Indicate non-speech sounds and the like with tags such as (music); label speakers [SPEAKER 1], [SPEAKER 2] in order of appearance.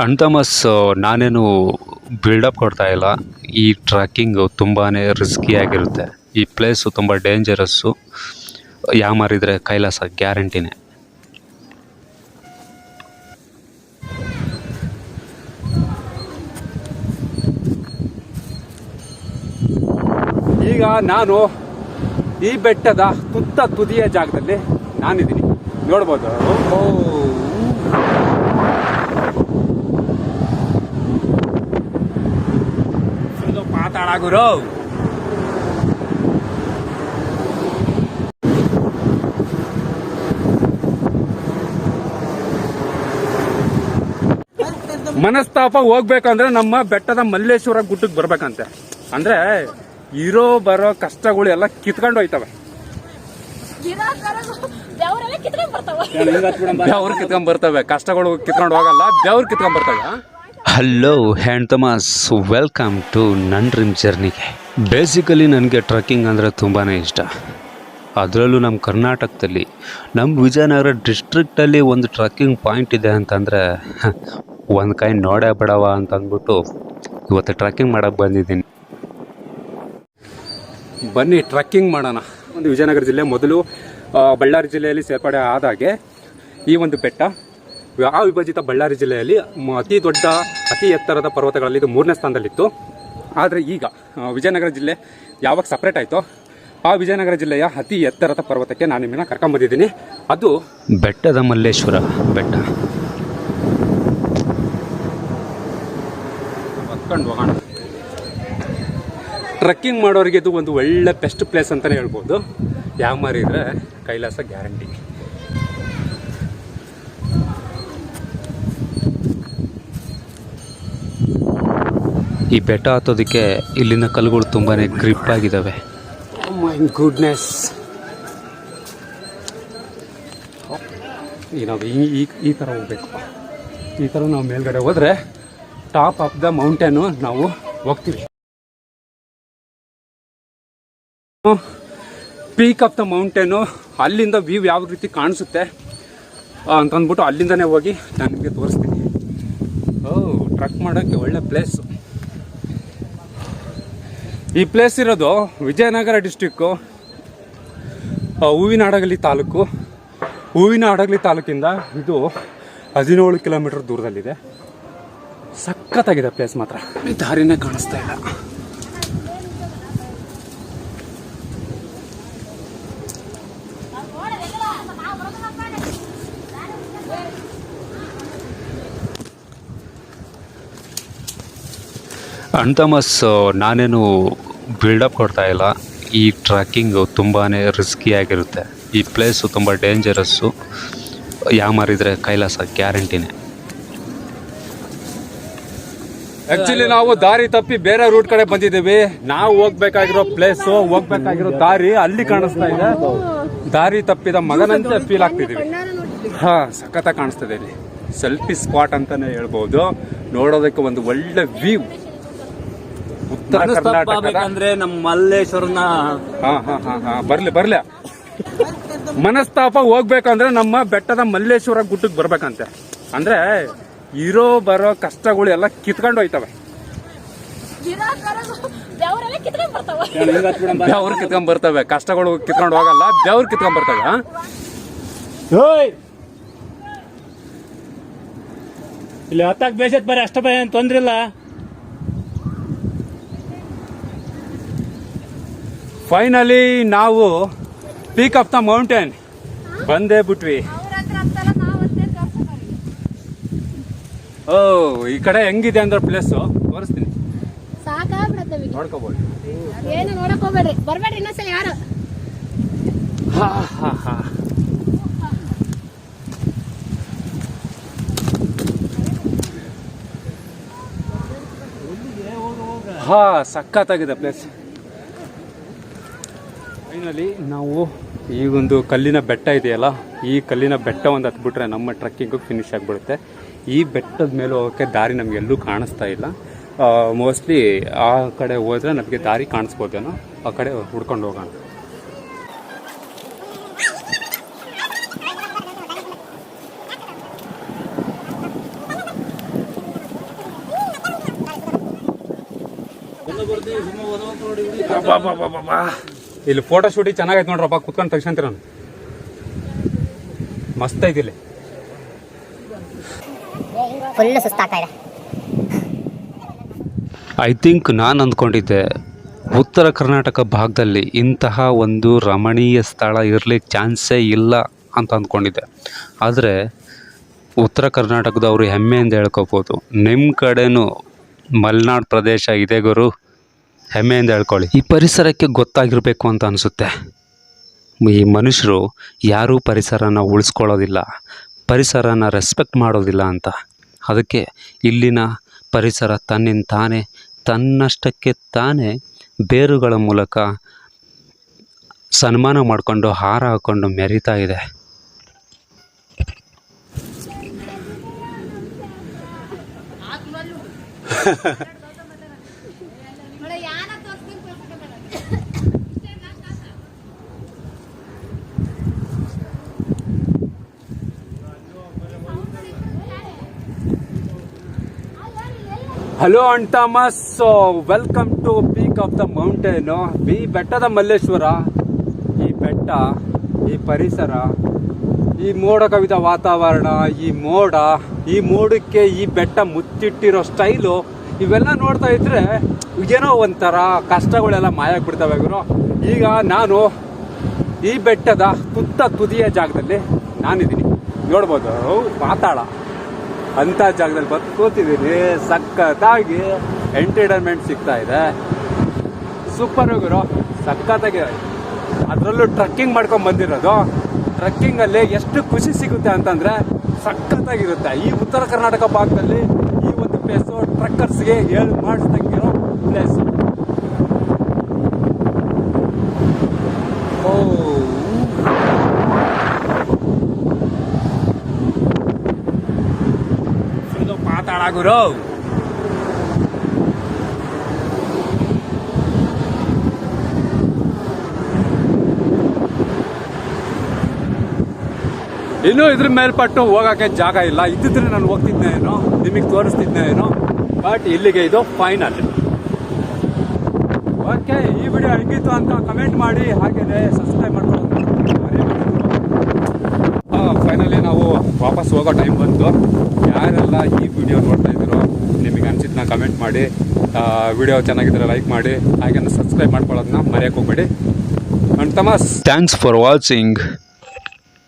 [SPEAKER 1] ಅಣ್ತಮಸ್ ನಾನೇನು ಬಿಲ್ಡಪ್ ಕೊಡ್ತಾ ಇಲ್ಲ. ಈ ಟ್ರಕ್ಕಿಂಗು ತುಂಬಾ ರಿಸ್ಕಿ ಆಗಿರುತ್ತೆ. ಈ ಪ್ಲೇಸು ತುಂಬ ಡೇಂಜರಸ್ಸು ಯಾಮಾರಿದ್ರೆ ಕೈಲಾಸ ಗ್ಯಾರಂಟಿನೇ
[SPEAKER 2] ಈಗ ನಾನು ಈ ಬೆಟ್ಟದ ತುತ್ತ ತುದಿಯ ಜಾಗದಲ್ಲಿ ನಾನಿದ್ದೀನಿ. ನೋಡ್ಬೋದು. ಮಾತಾಡಾಗುರು ಮನಸ್ತಾಪ ಹೋಗ್ಬೇಕಂದ್ರೆ ನಮ್ಮ ಬೆಟ್ಟದ ಮಲ್ಲೇಶ್ವರ ಗುಟ್ಟಕ್ಕೆ ಬರ್ಬೇಕಂತೆ. ಅಂದ್ರೆ ಇರೋ ಬರೋ ಕಷ್ಟಗಳು ಎಲ್ಲ ಕಿತ್ಕೊಂಡು ಹೋಯ್ತವೆ. ಬೆವ್ರು ಕಿತ್ಕೊಂಡ್ ಬರ್ತವೆ. ಕಷ್ಟಗಳು ಕಿತ್ಕೊಂಡು ಹೋಗಲ್ಲ ಬೆವ್ರು ಕಿತ್ಕೊಂಡ್ ಬರ್ತವೆ.
[SPEAKER 1] ಹಲೋ ಹ್ಯಾಂಡ್ ತಮಾಸ್ ವೆಲ್ಕಮ್ ಟು ನನ್ ಡ್ರೀಮ್ ಜರ್ನಿಗೆ ಬೇಸಿಕಲಿ ನನಗೆ ಟ್ರಕ್ಕಿಂಗ್ ಅಂದರೆ ತುಂಬಾ ಇಷ್ಟ. ಅದರಲ್ಲೂ ನಮ್ಮ ಕರ್ನಾಟಕದಲ್ಲಿ ನಮ್ಮ ವಿಜಯನಗರ ಡಿಸ್ಟ್ರಿಕ್ಟಲ್ಲಿ ಒಂದು ಟ್ರಕ್ಕಿಂಗ್ ಪಾಯಿಂಟ್ ಇದೆ ಅಂತಂದರೆ ಒಂದು ಕೈ ನೋಡೇ ಬಿಡವ ಅಂತ ಅಂದ್ಬಿಟ್ಟು ಇವತ್ತು ಟ್ರಕ್ಕಿಂಗ್ ಮಾಡೋಕ್ಕೆ ಬಂದಿದ್ದೀನಿ.
[SPEAKER 2] ಬನ್ನಿ ಟ್ರಕ್ಕಿಂಗ್ ಮಾಡೋಣ. ಒಂದು ವಿಜಯನಗರ ಜಿಲ್ಲೆ ಮೊದಲು ಬಳ್ಳಾರಿ ಜಿಲ್ಲೆಯಲ್ಲಿ ಸೇರ್ಪಡೆ ಆದಾಗೆ ಈ ಒಂದು ಬೆಟ್ಟ. ಆ ವಿಭಜಿತ ಬಳ್ಳಾರಿ ಜಿಲ್ಲೆಯಲ್ಲಿ ಅತಿ ದೊಡ್ಡ ಅತಿ ಎತ್ತರದ ಪರ್ವತಗಳಲ್ಲಿ ಇದು ಮೂರನೇ ಸ್ಥಾನದಲ್ಲಿತ್ತು. ಆದರೆ ಈಗ ವಿಜಯನಗರ ಜಿಲ್ಲೆ ಯಾವಾಗ ಸಪ್ರೇಟ್ ಆಯಿತೋ ಆ ವಿಜಯನಗರ ಜಿಲ್ಲೆಯ ಅತಿ ಎತ್ತರದ ಪರ್ವತಕ್ಕೆ ನಾನು ನಿಮ್ಮನ್ನು ಕರ್ಕೊಂಬಂದಿದ್ದೀನಿ ಅದು
[SPEAKER 1] ಬೆಟ್ಟದ ಮಲ್ಲೇಶ್ವರ ಬೆಟ್ಟ.
[SPEAKER 2] ಹತ್ಕೊಂಡು ಹೋಗೋಣ. ಟ್ರಕ್ಕಿಂಗ್ ಮಾಡೋರಿಗೆ ಇದು ಒಂದು ಒಳ್ಳೆ ಬೆಸ್ಟ್ ಪ್ಲೇಸ್ ಅಂತಲೇ ಹೇಳ್ಬೋದು. ಯಾವ ಮಾರಿದರೆ ಕೈಲಾಸ ಗ್ಯಾರಂಟಿ.
[SPEAKER 1] ಈ ಬೆಟ್ಟ ಹತ್ತೋದಕ್ಕೆ ಇಲ್ಲಿನ ಕಲ್ಲುಗಳು ತುಂಬಾ ಗ್ರಿಪ್ ಆಗಿದ್ದಾವೆ
[SPEAKER 2] ಗುಡ್ನೆಸ್ ಈಗ ನಾವು ಈ ಈ ಈ ಥರ ಹೋಗ್ಬೇಕು. ಈ ಥರ ನಾವು ಮೇಲ್ಗಡೆ ಹೋದರೆ ಟಾಪ್ ಆಫ್ ದ ಮೌಂಟೇನು ನಾವು ಹೋಗ್ತೀವಿ. ಪೀಕ್ ಆಫ್ ದ ಮೌಂಟೇನು ಅಲ್ಲಿಂದ ವ್ಯೂ ಯಾವ ರೀತಿ ಕಾಣಿಸುತ್ತೆ ಅಂತಂದ್ಬಿಟ್ಟು ಅಲ್ಲಿಂದನೇ ಹೋಗಿ ನಾನು ನಿಮಗೆ ತೋರಿಸ್ತೀನಿ. ಓ ಟ್ರಕ್ ಮಾಡೋಕ್ಕೆ ಒಳ್ಳೆ ಪ್ಲೇಸು ಈ ಪ್ಲೇಸ್ ಇರೋದು ವಿಜಯನಗರ ಡಿಸ್ಟಿಕ್ಕು ಹೂವಿನ ಹಡಗಲಿ ತಾಲೂಕು. ಹೂವಿನ ಹಡಗಲಿ ತಾಲೂಕಿಂದ ಇದು ಹದಿನೇಳು ಕಿಲೋಮೀಟರ್ ದೂರದಲ್ಲಿದೆ. ಸಖತ್ತಾಗಿದೆ ಪ್ಲೇಸ್ ಮಾತ್ರ. ದಾರಿನೇ ಕಾಣಿಸ್ತಾ ಇಲ್ಲ.
[SPEAKER 1] ಅಣ್ತಮಸ್ ನಾನೇನು ಬಿಲ್ಡಪ್ ಕೊಡ್ತಾ ಇಲ್ಲ. ಈ ಟ್ರಕ್ಕಿಂಗು ತುಂಬಾ ರಿಸ್ಕಿ ಆಗಿರುತ್ತೆ. ಈ ಪ್ಲೇಸು ತುಂಬ ಡೇಂಜರಸ್ಸು ಯಾಮಾರಿದ್ರೆ ಕೈಲಾಸ ಗ್ಯಾರಂಟಿನೇ
[SPEAKER 2] ಆಕ್ಚುಲಿ ನಾವು ದಾರಿ ತಪ್ಪಿ ಬೇರೆ ರೂಟ್ ಕಡೆ ಬಂದಿದ್ದೀವಿ. ನಾವು ಹೋಗ್ಬೇಕಾಗಿರೋ ಪ್ಲೇಸ್ ಹೋಗ್ಬೇಕಾಗಿರೋ ದಾರಿ ಅಲ್ಲಿ ಕಾಣಿಸ್ತಾ ಇದೆ. ದಾರಿ ತಪ್ಪಿದ ಮಗನಂತೆ ಫೀಲ್ ಆಗ್ತಿದ್ದೀವಿ. ಹಾ ಸಖತ್ತ ಕಾಣಿಸ್ತದೆ ಇಲ್ಲಿ. ಸೆಲ್ಫಿ ಸ್ಪಾಟ್ ಅಂತಾನೆ ಹೇಳ್ಬೋದು. ನೋಡೋದಕ್ಕೆ ಒಂದು ಒಳ್ಳೆ ವ್ಯೂ ಉತ್ತರ ಕರ್ನಾಟಕದ?
[SPEAKER 3] ಆಗ್ಬೇಕಂದ್ರೆ ನಮ್ಮ ಮಲ್ಲೇಶ್ವರನ
[SPEAKER 2] ಹಾ ಹಾ ಹಾ ಹಾ. ಬರ್ಲಿ ಬರ್ಲಿ. ಮನಸ್ತಾಪ ಹೋಗ್ಬೇಕಂದ್ರೆ ನಮ್ಮ ಬೆಟ್ಟದ ಮಲ್ಲೇಶ್ವರ ಗುಟ್ಟಕ್ಕೆ ಬರ್ಬೇಕಂತೆ. ಅಂದ್ರೆ ಇರೋ ಬರೋ ಕಷ್ಟಗಳು ಎಲ್ಲ ಕಿತ್ಕೊಂಡು ಹೋಯ್ತವೆ.
[SPEAKER 4] ಬೆವ್ರ ಕಿತ್ಕೊಂಡ್ ಬರ್ತಾವ.
[SPEAKER 2] ಬೆವ್ರು ಕಿತ್ಕೊಂಡ್ ಬರ್ತವೆ ಕಷ್ಟಗಳು ಕಿತ್ಕೊಂಡು ಹೋಗಲ್ಲ ಬೆವ್ರು ಕಿತ್ಕೊಂಡ್ ಬರ್ತವೆ
[SPEAKER 3] ಇಲ್ಲಿ ಹತ್ತಾಕ್ ಬೇಸತ್ ಬರೀ ಅಷ್ಟ ಭಯ ಏನ್ ತೊಂದ್ರೆ ಇಲ್ಲ
[SPEAKER 2] ಫೈನಲಿ ನಾವು ಪೀಕ್ ಆಫ್ ದ ಮೌಂಟೇನ್ ಬಂದೇ ಬಿಟ್ವಿ. ಓ ಈ ಕಡೆ ಹೆಂಗಿದೆ ಅಂದ್ರೆ ಪ್ಲೇಸ್ ತೋರಿಸ್ತೀನಿ.
[SPEAKER 4] ಸಾಕಾಗ್ಬಿಡತ್ತೆ
[SPEAKER 2] ನೋಡ್ಕೋಬಹುದು
[SPEAKER 4] ಏನು ನೋಡಕ್ ಹೋಗ್ಬೇಡ್ರಿ. ಬರ್ಬೇಡ್ರಿ ಯಾರು?
[SPEAKER 2] ಹಾ ಹಾ ಹಾ. ಹಾ ಸಖತ್ತಾಗಿದೆ ಪ್ಲೇಸ್ ಫೈನಲಿ ನಾವು ಈಗೊಂದು ಕಲ್ಲಿನ ಬೆಟ್ಟ ಇದೆಯಲ್ಲ, ಈ ಕಲ್ಲಿನ ಬೆಟ್ಟ ಒಂದು ಹತ್ಬಿಟ್ರೆ ನಮ್ಮ ಟ್ರಕ್ಕಿಂಗು ಫಿನಿಶ್ ಆಗಿಬಿಡುತ್ತೆ. ಈ ಬೆಟ್ಟದ ಮೇಲೆ ಹೋಗೋಕ್ಕೆ ದಾರಿ ನಮಗೆಲ್ಲೂ ಕಾಣಿಸ್ತಾ ಇಲ್ಲ. ಮೋಸ್ಟ್ಲಿ ಆ ಕಡೆ ಹೋದ್ರೆ ನಮಗೆ ದಾರಿ ಕಾಣಿಸ್ಬೋದೇನೋ, ಆ ಕಡೆ ಹುಡ್ಕೊಂಡು ಹೋಗೋಣ. ಬಾ ಬಾ ಬಾ. ಇಲ್ಲಿ ಫೋಟೋ ಶೂಟಿಂಗ್ ಚೆನ್ನಾಗೈತೆ ನೋಡ್ರಪ್ಪ ಕುತ್ಕೊಂಡು ತೆಗ್ಸಂತೀರ ಮಸ್ತ್ ಐತಿ ಇಲ್ಲಿ.
[SPEAKER 5] ಫುಲ್ ಸುಸ್ತಾಗ್ತಾ ಇದೆ.
[SPEAKER 1] ಐ ಥಿಂಕ್ ನಾನು ಅಂದ್ಕೊಂಡಿದ್ದೆ ಉತ್ತರ ಕರ್ನಾಟಕ ಭಾಗದಲ್ಲಿ ಇಂತಹ ಒಂದು ರಮಣೀಯ ಸ್ಥಳ ಇರಲಿಕ್ಕೆ ಚಾನ್ಸೇ ಇಲ್ಲ ಅಂತ ಅಂದ್ಕೊಂಡಿದ್ದೆ. ಆದರೆ ಉತ್ತರ ಕರ್ನಾಟಕದವರು ಹೆಮ್ಮೆಯಿಂದ ಹೇಳ್ಕೊಬೋದು. ನಿಮ್ಮ ಕಡೆಯೂ ಮಲೆನಾಡು ಪ್ರದೇಶ ಇದೆ ಗುರು. ಹೆಮ್ಮೆಯಿಂದ ಹೇಳ್ಕೊಳ್ಳಿ. ಈ ಪರಿಸರಕ್ಕೆ ಗೊತ್ತಾಗಿರಬೇಕು ಅಂತ ಅನಿಸುತ್ತೆ. ಈ ಮನುಷ್ಯರು ಯಾರೂ ಪರಿಸರನ ಉಳಿಸ್ಕೊಳ್ಳೋದಿಲ್ಲ ಪರಿಸರನ ರೆಸ್ಪೆಕ್ಟ್ ಮಾಡೋದಿಲ್ಲ ಅಂತ. ಅದಕ್ಕೆ ಇಲ್ಲಿನ ಪರಿಸರ ತನ್ನಿಂದ ತಾನೇ ತನ್ನಷ್ಟಕ್ಕೆ ತಾನೇ ಬೇರುಗಳ ಮೂಲಕ ಸನ್ಮಾನ ಮಾಡಿಕೊಂಡು ಹಾರ ಹಾಕ್ಕೊಂಡು ಮೆರಿತಾ ಇದೆ. (laughs)
[SPEAKER 2] Hello ಅಂಟಾಮಸ್ welcome to peak of the mountain B ಬೆಟ್ಟದ ಮಲ್ಲೇಶ್ವರ ಈ ಬೆಟ್ಟ, ಈ ಪರಿಸರ, ಈ ಮೋಡ ಕವಿದ ವಾತಾವರಣ, ಈ ಮೋಡ, ಈ ಮೋಡಕ್ಕೆ ಈ ಬೆಟ್ಟ ಮುತ್ತಿಟ್ಟಿರೋ ಸ್ಟೈಲು ಇವೆಲ್ಲ ನೋಡ್ತಾ ಇದ್ರೆ ಏನೋ ಒಂಥರ ಕಷ್ಟಗಳೆಲ್ಲ ಮಾಯ ಬಿಡ್ತಾವೆ ಗುರು. ಈಗ ನಾನು ಈ ಬೆಟ್ಟದ ತುತ್ತ ತುದಿಯ ಜಾಗದಲ್ಲಿ ನಾನಿದ್ದೀನಿ. ನೋಡ್ಬೋದು ಮಾತಾಡ ಅಂತ ಜಾಗದಲ್ಲಿ ಬಂದು ಕೂತಿದ್ದೀನಿ. ಸಖತ್ತಾಗಿ ಎಂಟರ್ಟೈನ್ಮೆಂಟ್ ಸಿಗ್ತಾ ಇದೆ. ಸೂಪರ್ ಗುರು. ಸಖತ್ತಾಗಿ ಅದರಲ್ಲೂ ಟ್ರಕ್ಕಿಂಗ್ ಮಾಡ್ಕೊಂಡು ಬಂದಿರೋದು. ಟ್ರಕ್ಕಿಂಗಲ್ಲಿ ಎಷ್ಟು ಖುಷಿ ಸಿಗುತ್ತೆ ಅಂತಂದರೆ ಸಖತ್ತಾಗಿರುತ್ತೆ. ಈ ಉತ್ತರ ಕರ್ನಾಟಕ ಭಾಗದಲ್ಲಿ ಈ ಒಂದು ಪ್ಲೇಸು ಟ್ರಕ್ಕರ್ಸ್ಗೆ ಹೇಳಿ ಮಾಡಿಸ್ದಂಗಿರೋ ಪ್ಲೇಸು ಓ. ಇದು ಇನ್ನೂ ಇದ್ರ ಮೇಲ್ಪಟ್ಟು ಹೋಗಕ್ಕೆ ಜಾಗ ಇಲ್ಲ. ಇದ್ದಿದ್ರೆ ನಾನು ಹೋಗ್ತಿದ್ದೆ ಏನೋ, ನಿಮಗೆ ತೋರಿಸ್ತಿದ್ದೆ ಏನೋ ಬಟ್ ಇಲ್ಲಿಗೆ ಇದು ಫೈನಲ್ ಓಕೆ ಈ ವಿಡಿಯೋ ಹೆಂಗಿತ್ತು ಅಂತ ಕಮೆಂಟ್ ಮಾಡಿ, ಹಾಗೇನೆ ಸಬ್ಸ್ಕ್ರೈಬ್ ಮಾಡ್ಕೊಳ್ಳೋದು ಫೈನಲಿ ನಾವು ವಾಪಸ್ ಹೋಗೋ ಟೈಮ್ ಬಂತು ಯಾರೆಲ್ಲ ಈ ವಿಡಿಯೋ ನೋಡ್ತಾ ಇದ್ದೀರೋ ನಿಮಗೆ ಅನ್ಸಿದ್ನ ಕಮೆಂಟ್ ಮಾಡಿ ವಿಡಿಯೋ ಚೆನ್ನಾಗಿದ್ರೆ ಲೈಕ್ ಮಾಡಿ ಹಾಗೆ ಸಬ್ಸ್ಕ್ರೈಬ್ ಮಾಡ್ಕೊಳ್ಳೋದನ್ನ ಮರೆಯೋಕೆ ಹೋಗ್ಬೇಡಿ. ಅಂಡ್ ತಮಸ್!
[SPEAKER 1] Thanks for watching